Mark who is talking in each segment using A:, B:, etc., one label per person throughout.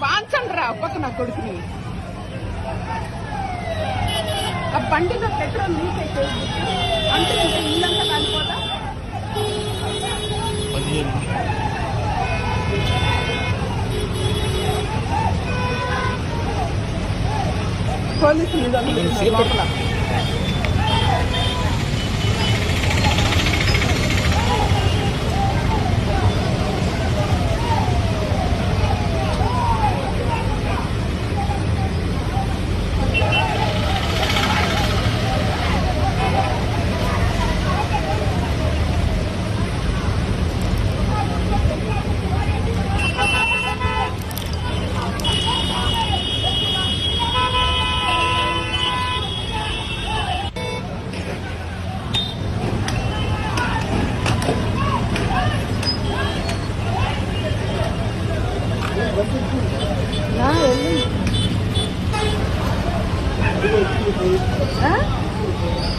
A: నా కొడుకుని. ఆ బండిలో పెట్రోల్ అయిపోయింది అంటే ఇంకా ఇల్లంతా కాలిపోతా పోలీసులు నిలబడుతున్నారు లోపల.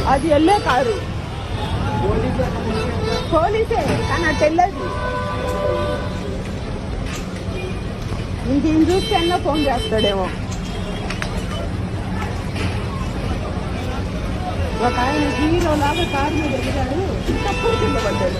A: అది వెళ్ళే కారు. పోలీసే కానీ అటు వెళ్ళదు ఇంక చూస్తే అన్న ఫోన్ చేస్తాడేమో. ఒక ఆయన హీరో లాగా కారు మీద ఎగిరాడు తప్పుడు కింద పడ్డాడు